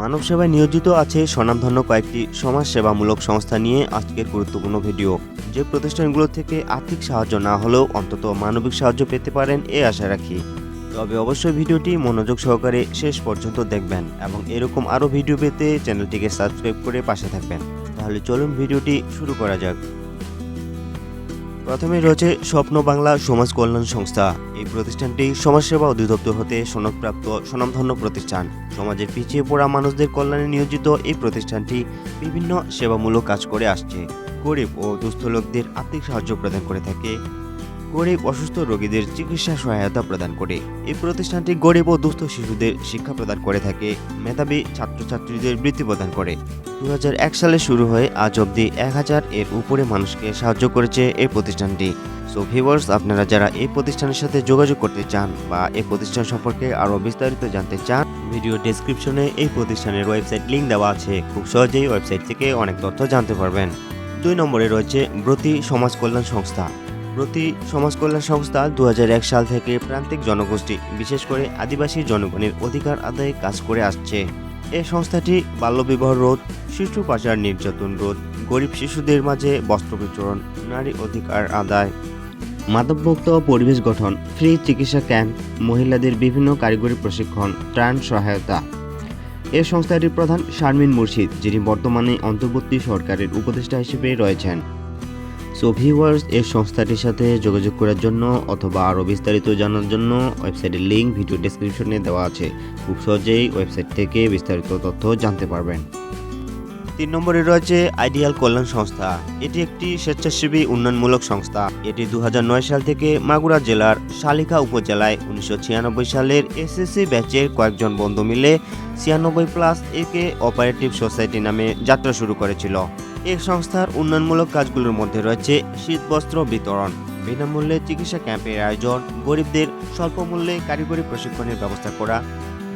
মানব সেবায় নিয়োজিত আছে স্বনামধন্য কয়েকটি সমাজসেবামূলক সংস্থা নিয়ে আজকের গুরুত্বপূর্ণ ভিডিও। যে প্রতিষ্ঠানগুলো থেকে আর্থিক সাহায্য না হলেও অন্তত মানবিক সাহায্য পেতে পারেন এ আশা রাখি। তবে অবশ্যই ভিডিওটি মনোযোগ সহকারে শেষ পর্যন্ত দেখবেন এবং এরকম আরও ভিডিও পেতে চ্যানেলটিকে সাবস্ক্রাইব করে পাশে থাকবেন। তাহলে চলুন ভিডিওটি শুরু করা যাক। প্রথমে রয়েছে স্বপ্ন বাংলা সমাজ কল্যাণ সংস্থা। এই প্রতিষ্ঠানটি সমাজসেবা অধিদপ্তর হতে সনদপ্রাপ্ত স্বনামধন্য প্রতিষ্ঠান। সমাজের পিছিয়ে পড়া মানুষদের কল্যাণে নিয়োজিত এই প্রতিষ্ঠানটি বিভিন্ন সেবামূলক কাজ করে আসছে। গরিব ও দুস্থ লোকদের আর্থিক সাহায্য প্রদান করে থাকে। গরিব অসুস্থ রোগীদের চিকিৎসা সহায়তা প্রদান করে। এই প্রতিষ্ঠানটি গরিব ও দুস্থ শিশুদের শিক্ষা প্রদান করে থাকে, মেধাবী ছাত্রছাত্রীদের বৃত্তি প্রদান করে। দুই হাজার এক সালে শুরু হয়ে আজ অবধি এক হাজার এর উপরে মানুষকে সাহায্য করেছে এই প্রতিষ্ঠানটি। সো ভিউয়ার্স আপনারা যারা এই প্রতিষ্ঠানের সাথে যোগাযোগ করতে চান বা এই প্রতিষ্ঠান সম্পর্কে আরও বিস্তারিত জানতে চান, ভিডিও ডেসক্রিপশনে এই প্রতিষ্ঠানের ওয়েবসাইট লিংক দেওয়া আছে। খুব সহজেই ওয়েবসাইট থেকে অনেক তথ্য জানতে পারবেন। দুই নম্বরে রয়েছে ব্রতি সমাজ কল্যাণ সংস্থা। ব্রতি সমাজ কল্যাণ সংস্থা দু হাজার এক সাল থেকে প্রান্তিক জনগোষ্ঠী, বিশেষ করে আদিবাসী জনগণের অধিকার আদায়ে কাজ করে আসছে। এই সংস্থাটি বাল্যবিবাহ রোধ, শিশু পাচার নির্যাতন রোধ, গরিব শিশুদের মাঝে বস্ত্র বিতরণ, নারী অধিকার আদায়। মাদকমুক্ত পরিবেশ গঠন, ফ্রি চিকিৎসা ক্যাম্প, মহিলাদের বিভিন্ন কারিগরি প্রশিক্ষণ, ত্রাণ সহায়তা। এ সংস্থাটির প্রধান শারমিন মুর্শিদ, যিনি বর্তমানে অন্তর্বর্তী সরকারের উপদেষ্টা হিসেবে রয়েছেন। সো ভিউয়ার্স এই সংস্থাটির সাথে যোগাযোগ করার জন্য অথবা আরও বিস্তারিত জানার জন্য ওয়েবসাইটের লিঙ্ক ভিডিও ডেসক্রিপশনে দেওয়া আছে। খুব সহজেই ওয়েবসাইট থেকে বিস্তারিত তথ্য জানতে পারবেন। তিন নম্বরে রয়েছে আইডিয়াল কল্যাণ সংস্থা। এটি একটি স্বেচ্ছাসেবী উন্নয়নমূলক সংস্থা। এটি দু হাজার নয় সাল থেকে মাগুরা জেলার শালিকা উপজেলায় উনিশশো ছিয়ানব্বই সালের এসএসসি ব্যাচের কয়েকজন বন্ধু মিলে ছিয়ানব্বই প্লাস একে অপারেটিভ সোসাইটি নামে যাত্রা শুরু করেছিল। এই সংস্থার উন্নয়নমূলক কাজগুলোর মধ্যে রয়েছে শীতবস্ত্র বিতরণ, বিনামূল্যে চিকিৎসা ক্যাম্পের আয়োজন, গরিবদের স্বল্প মূল্যে কারিগরি প্রশিক্ষণের ব্যবস্থা করা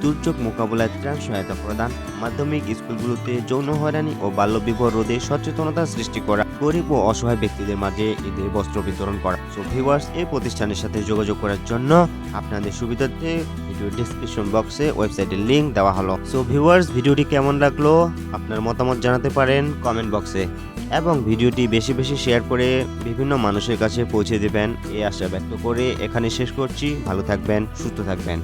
দুর্যোগ মোকাবেলায় ত্রাণ সহায়তা প্রদান, মাধ্যমিক স্কুলগুলোতে যৌন হয়রানি ও বাল্যবিবাহ রোধে সচেতনতা সৃষ্টি করা, গরিব ও অসহায় ব্যক্তিদের মাঝে ঈদের বস্ত্র বিতরণ করা। সো ভিউয়ার্স, এই প্রতিষ্ঠানের সাথে যোগাযোগ করার জন্য আপনাদের সুবিধার্থে ভিডিও ডিসক্রিপশন বক্সে ওয়েবসাইটের লিঙ্ক দেওয়া হলো। সো ভিউয়ার্স, ভিডিওটি কেমন লাগল? আপনার মতামত জানাতে পারেন কমেন্ট বক্সে এবং ভিডিওটি বেশি বেশি শেয়ার করে বিভিন্ন মানুষের কাছে পৌঁছে দেবেন, এই আশা ব্যক্ত করে এখানে শেষ করছি। ভালো থাকবেন, সুস্থ থাকবেন।